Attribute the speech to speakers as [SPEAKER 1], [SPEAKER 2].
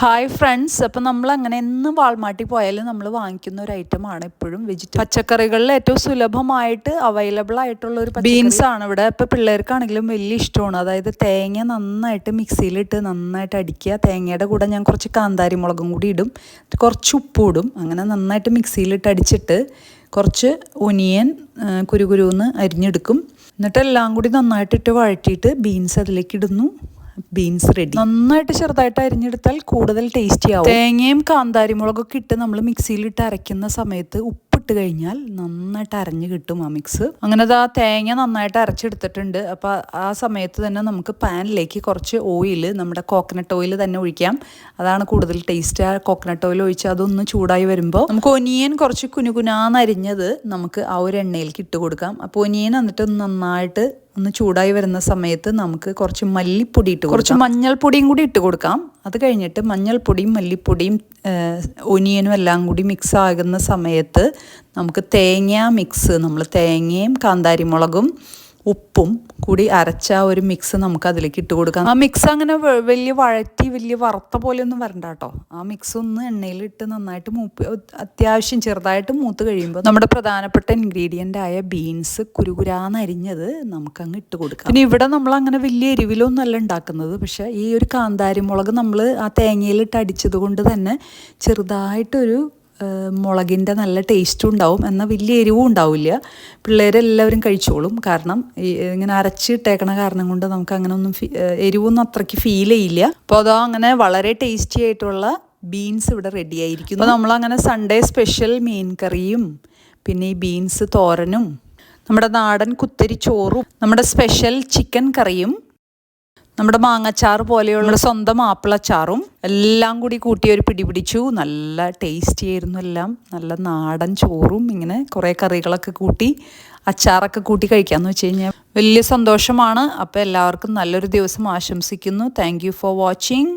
[SPEAKER 1] Hi friends അപ്പം നമ്മൾ അങ്ങനെ എന്നും വാൾമാട്ടിൽ പോയാലും നമ്മൾ വാങ്ങിക്കുന്ന ഒരു ഐറ്റം ആണ് എപ്പോഴും വെജിറ്റബിൾ പച്ചക്കറികളിൽ ഏറ്റവും സുലഭമായിട്ട് അവൈലബിൾ ആയിട്ടുള്ള ഒരു ബീൻസ് ആണ് ഇവിടെ. ഇപ്പം പിള്ളേർക്കാണെങ്കിലും വലിയ ഇഷ്ടമാണ്. അതായത് തേങ്ങ നന്നായിട്ട് മിക്സിയിലിട്ട് നന്നായിട്ട് അടിക്കുക. തേങ്ങയുടെ കൂടെ ഞാൻ കുറച്ച് കാന്താരി മുളകും കൂടി ഇടും. കുറച്ച് ഉപ്പും ഇടും. അങ്ങനെ നന്നായിട്ട് മിക്സിയിലിട്ട് അടിച്ചിട്ട് കുറച്ച് ഒനിയൻ കുരുകുരുന്ന് അരിഞ്ഞെടുക്കും. എന്നിട്ട് എല്ലാം കൂടി നന്നായിട്ടിട്ട് വഴറ്റിയിട്ട് ബീൻസ് അതിലേക്ക് ഇടുന്നു. ബീൻസ് റെഡി നന്നായിട്ട് ചെറുതായിട്ട് അരിഞ്ഞെടുത്താൽ കൂടുതൽ ടേസ്റ്റി ആവും. തേങ്ങയും കാന്താരി മുളകൊക്കെ ഇട്ട് നമ്മൾ മിക്സിയിലിട്ട് അരയ്ക്കുന്ന സമയത്ത് ഉപ്പിട്ട് കഴിഞ്ഞാൽ നന്നായിട്ട് അരഞ്ഞു കിട്ടും ആ മിക്സ് അങ്ങനെ ആ തേങ്ങ നന്നായിട്ട് അരച്ചെടുത്തിട്ടുണ്ട്. അപ്പോൾ ആ സമയത്ത് തന്നെ നമുക്ക് പാനിലേക്ക് കുറച്ച് ഓയിൽ നമ്മുടെ കോക്കനട്ട് ഓയിൽ തന്നെ ഒഴിക്കാം. അതാണ് കൂടുതൽ ടേസ്റ്റ് ആ കോക്കനട്ട് ഓയിൽ ഒഴിച്ച് അതൊന്ന് ചൂടായി വരുമ്പോൾ നമുക്ക് ഒനിയൻ കുറച്ച് കുനുകുനാന്നരിഞ്ഞത് നമുക്ക് ആ ഒരു എണ്ണയിലേക്ക് ഇട്ട് കൊടുക്കാം. അപ്പോൾ ഒനിയൻ എന്നിട്ട് നന്നായിട്ട് ഒന്ന് ചൂടായി വരുന്ന സമയത്ത് നമുക്ക് കുറച്ച് മല്ലിപ്പൊടി ഇട്ട് കുറച്ച് മഞ്ഞൾപ്പൊടിയും കൂടി ഇട്ട് കൊടുക്കാം. അത് കഴിഞ്ഞിട്ട് മഞ്ഞൾപ്പൊടിയും മല്ലിപ്പൊടിയും ഒനിയനും എല്ലാം കൂടി മിക്സ് ആകുന്ന സമയത്ത് നമുക്ക് തേങ്ങ മിക്സ് നമ്മൾ തേങ്ങയും കാന്താരി മുളകും ഉപ്പും കൂടി അരച്ച ഒരു മിക്സ് നമുക്ക് അതിലേക്ക് ഇട്ട് കൊടുക്കാം. ആ മിക്സ് അങ്ങനെ വലിയ വഴറ്റി വലിയ വറുത്ത പോലെയൊന്നും വരണ്ട കേട്ടോ. ആ മിക്സ് ഒന്ന് എണ്ണയിലിട്ട് നന്നായിട്ട് മൂപ്പ് അത്യാവശ്യം ചെറുതായിട്ട് മൂത്ത് കഴിയുമ്പോൾ നമ്മുടെ പ്രധാനപ്പെട്ട ഇൻഗ്രീഡിയന്റ് ആയ ബീൻസ് കുരുകുരാന്നരിഞ്ഞത് നമുക്കങ്ങ് ഇട്ട് കൊടുക്കാം. പിന്നെ ഇവിടെ നമ്മൾ അങ്ങനെ വലിയ എരിവിലൊന്നുമല്ല ഉണ്ടാക്കുന്നത്. പക്ഷേ ഈ ഒരു കാന്താരി മുളക് നമ്മൾ ആ തേങ്ങയിലിട്ട് അടിച്ചത് കൊണ്ട് തന്നെ ചെറുതായിട്ടൊരു മുളകിന്റെ നല്ല ടേസ്റ്റും ഉണ്ടാവും. എന്നാൽ വലിയ എരിവും ഉണ്ടാവില്ല. പിള്ളേരെല്ലാവരും കഴിച്ചോളും. കാരണം ഇങ്ങനെ അരച്ചിട്ടേക്കണ കാരണം കൊണ്ട് നമുക്ക് അങ്ങനെ ഒന്നും എരിവൊന്നും അത്രയ്ക്ക് ഫീൽ ചെയ്യില്ല. അപ്പോൾ അതോ അങ്ങനെ വളരെ ടേസ്റ്റി ആയിട്ടുള്ള ബീൻസ് ഇവിടെ റെഡി ആയിരിക്കും അപ്പോൾ നമ്മളങ്ങനെ സൺഡേ സ്പെഷ്യൽ മീൻ കറിയും പിന്നെ ഈ ബീൻസ് തോരനും നമ്മുടെ നാടൻ കുത്തരി ചോറും നമ്മുടെ സ്പെഷ്യൽ ചിക്കൻ കറിയും നമ്മുടെ മാങ്ങച്ചാർ പോലെയുള്ള സ്വന്തം ആപ്പിളച്ചാറും എല്ലാം കൂടി കൂട്ടി ഒരു പിടി പിടിച്ചു. നല്ല ടേസ്റ്റി ആയിരുന്നു എല്ലാം. നല്ല നാടൻ ചോറും ഇങ്ങനെ കുറേ കറികളൊക്കെ കൂട്ടി അച്ചാറൊക്കെ കൂട്ടി കഴിക്കാമെന്ന് വെച്ച് കഴിഞ്ഞാൽ വലിയ സന്തോഷമാണ്. അപ്പോൾ എല്ലാവർക്കും നല്ലൊരു ദിവസം ആശംസിക്കുന്നു. Thank for watching